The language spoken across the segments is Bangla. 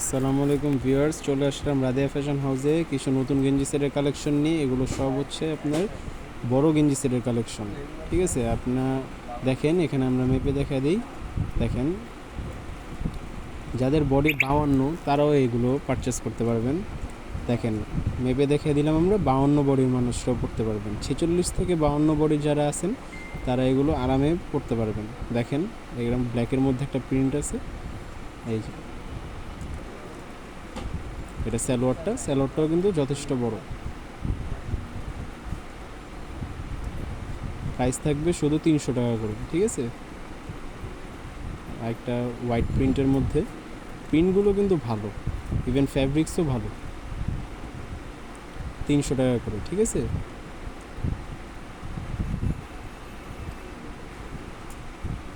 আসসালামু আলাইকুম ভিউয়ার্স, চলে আসলাম রাদিয়া ফ্যাশন হাউসে কিছু নতুন গেঞ্জি সেটের কালেকশন নিয়ে। এগুলো সব হচ্ছে আপনার বড় গেঞ্জি সেটের কালেকশন, ঠিক আছে? আপনার দেখেন, এখানে আমরা মেপে দেখা দিই। দেখেন, যাদের বডি বাউান্ন, তারাও এগুলো পারচেস করতে পারবেন। দেখেন, মেপে দেখে দিলাম আমরা, বাউন্ন বডির মানুষরাও পড়তে পারবেন। ছেচল্লিশ থেকে বাউন্ন বডি যারা আছেন, তারা এগুলো আরামে পড়তে পারবেন। দেখেন, এরকম ব্ল্যাকের মধ্যে একটা প্রিন্ট আছে। এই এটা স্যালোয়ারটা স্যালোয়ারটাও কিন্তু যথেষ্ট বড়। প্রাইস থাকবে শুধু তিনশো টাকা করে, ঠিক আছে? একটা হোয়াইট প্রিন্টের মধ্যে প্রিন্টগুলো কিন্তু ভালো ইভেন ফ্যাব্রিক্সও ভালো। তিনশো টাকা করে, ঠিক আছে?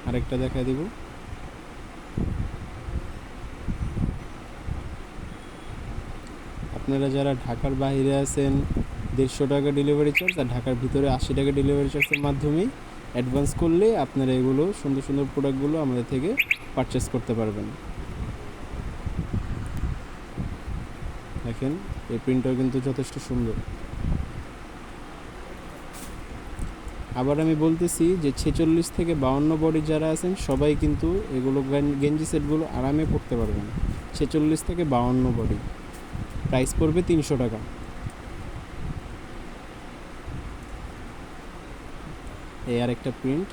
আরেকটা দেখা দিব। আপনারা যারা ঢাকার বাইরে আছেন, দেড়শো টাকা ডেলিভারি চার্জ আর ঢাকার ভিতরে আশি টাকা ডেলিভারি চার্জের মাধ্যমেই অ্যাডভান্স করলে আপনারা এগুলো সুন্দর সুন্দর প্রোডাক্টগুলো আমাদের থেকে পারচেস করতে পারবেন। দেখেন, এই প্রিন্টটাও কিন্তু যথেষ্ট সুন্দর। আবার আমি বলতেছি যে ছেচল্লিশ থেকে বাউন্ন বডি যারা আছেন, সবাই কিন্তু এগুলো গেঞ্জি সেটগুলো আরামে পড়তে পারবেন। ছেচল্লিশ থেকে বাউন্ন বডি প্রাইস পড়বে তিনশো টাকা। এই আর একটা প্রিন্ট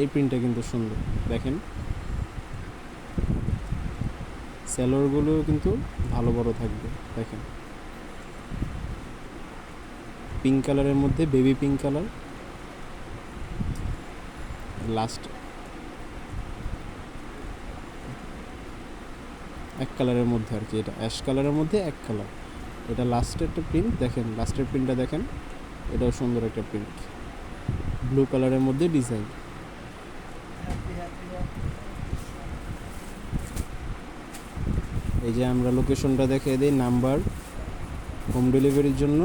এই প্রিন্টটা কিন্তু সুন্দর, দেখেন। স্যালোরগুলো কিন্তু ভালো বড় থাকবে, দেখেন। পিঙ্ক কালারের মধ্যে বেবি পিঙ্ক কালার লাস্ট এক কালারের মধ্যে আর কি, এটা অ্যাশ কালারের মধ্যে এক কালার এটা লাস্টের একটা প্রিন্ট দেখেন লাস্টের প্রিন্টটা দেখেন, এটাও সুন্দর একটা প্রিন্ট ব্লু কালারের মধ্যে ডিজাইন এই যে আমরা লোকেশনটা দেখে দিই নাম্বার হোম ডেলিভারির জন্য।